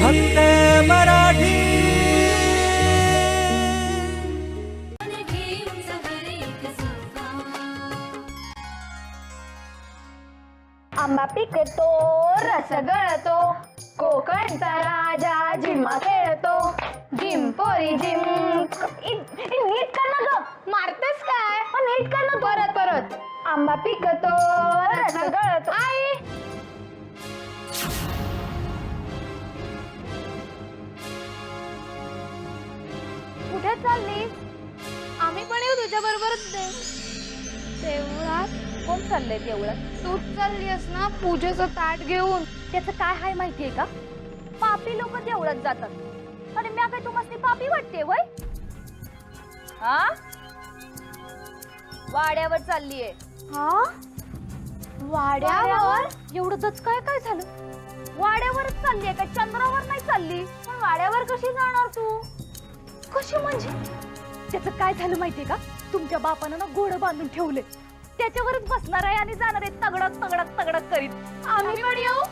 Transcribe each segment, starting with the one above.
फक्त मराठी. आंबा पिकतो रस गळतो कोकणचा राजा झिम्मा खेळतो झिम पोरी झिम. इ- इ- नीट कर ना ग. मारतेस काय? पण नीट कर ना परत परत. आंबा पिकतो रस गळतो. आई कुठे चालली? आम्ही पण येऊ तुझ्या बरोबर. देवळात कोण चाललंय देवळात? तू चाललीस ना पूजेचं ताट घेऊन. त्याचं काय हाय माहितीये का? पापी लोक देवळात जातात. आणि मी काय तुम्हाला पापी वाटते वय. हा? वाड्यावर चाललीये. हा? वाड्यावर? एवढं दच काय काय झालं? वाड्यावरच चाललीये का? चंद्रावर नाही चालली. पण वाड्यावर कशी जाणार तू? कशी म्हणजे त्याचं काय झालं माहितीये का तुमच्या बापानं ना घोडं बांधून ठेवले त्याच्यावरच बसणार आहे आणि जाणार आहे तगडक तगडक तगडक करीत आम्ही पण येऊ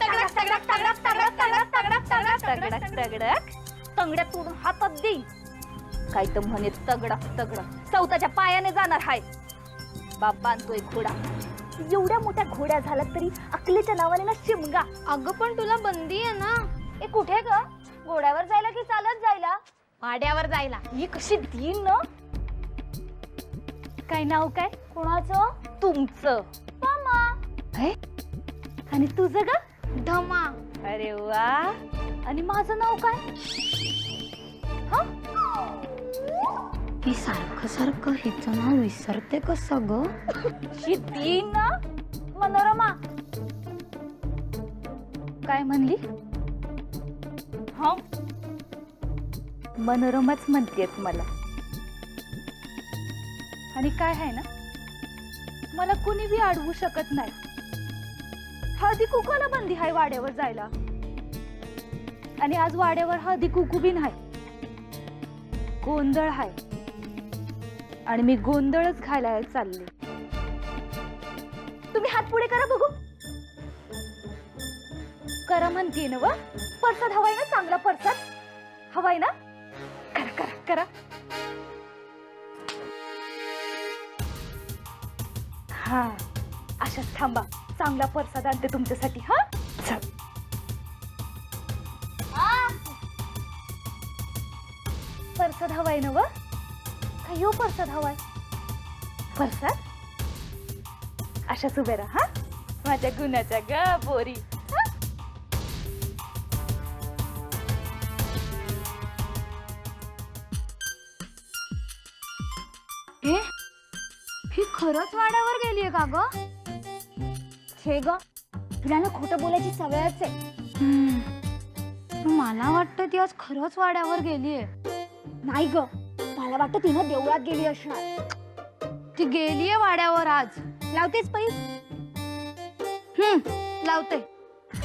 तगडक तगडक तगडक तगडक तगडक तगडक तगडक तगडक तगडक तंगड्या तोडून हातात देईल काय तर म्हणे तगडक तगडक चौथाच्या पायाने जाणार हाय बाप बांधतोय घोडा एवढ्या मोठ्या घोड्या झाल्या तरी अकलेच्या नावाने ना शिमगा अगं पण तुला बंदी आहे ना ए कुठे ग घोड्यावर जायला की चालत जायला वाड्यावर जायला. ही कशी देईन ना? काय नाव काय? कोणाचं? तुमचं. मामा. हे? आणि तुझं ग? धमा. अरे वा. आणि माझं नाव काय? हा? ही सारखं सारखं हिचं नाव विसरते कसं ग? शिद्दी ना? मनोरमा. काय म्हणली? हा? मनोरमाच म्हणतेत मला. आणि काय आहे ना? मला कुणी बी अडवू शकत नाही. हळदी कुकाला बंदी हाय वाड्यावर जायला. आणि आज वाड्यावर हळदी कुकू बी नाही. गोंधळ हाय आणि मी गोंधळच घालायला चालले. तुम्ही हात पुढे करा बघू. करा म्हणते ना व परसाद हवाय ना चांगला परसाद. हवाय ना? करा. हा अशाच थांबा. चांगला परसाद आणते तुमच्यासाठी हा? चल. परसाद हवाय ना व? काय हो परसाद हवाय? परसाद? अशाच उभे राहा हा? माझ्या गुणाच्या ग बोरी. हे ही खरंच वाड्यावर गेलीये का ग? हे ग तुला ना खोटं बोलायची सवयच आहे. हम्म. मला वाटतं ती आज खरंच वाड्यावर गेलीये. नाही ग मला वाटतं तिनं देवळात गेली असणार. ती गेलीये वाड्यावर आज. लावतेच पैस हम्म लावते.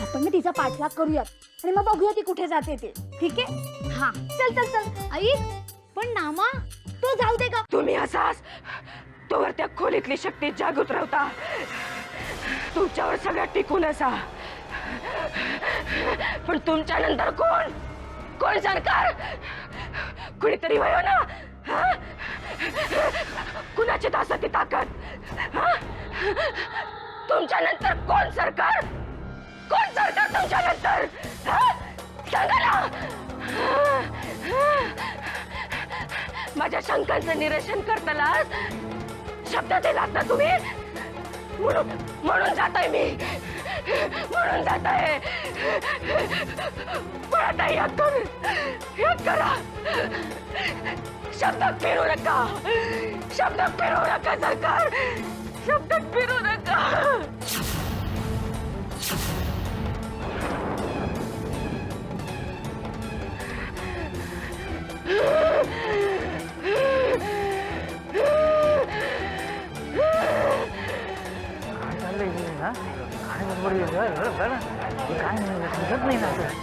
आपण मी तिचा पाठलाग करूयात. आणि मग बघूया ती कुठे जाते ते. ठीक आहे? हा. चल चल चल. आई पण नामा तो जाऊ दे. तुम्ही असाच तोवर त्या खोलीतली शक्ती जागृत राहता. तुमच्यावर सगळ्या टिकून असा. पण तुमच्या नंतर कोण? कोण सरकार कुणीतरी वयो ना? कुणाची दासा ती ताकद तुमच्या नंतर कोण सरकार? कोण सरकार तुमच्या नंतर? सांगा ना! माझ्या शंकांचं निरसन करताना शब्द दिलात ना तुम्ही? म्हणून म्हणून जाताय मी. म्हणून जाताय. पळत आहे याद करून याद करा शब्दात फिरू नका. शब्दात फिरू नका सरकार. शब्दात फिरू नका. இல்லை இல்லைங்களா? காணி முடியாது. வேலை. காணி பிரச்சனை சார்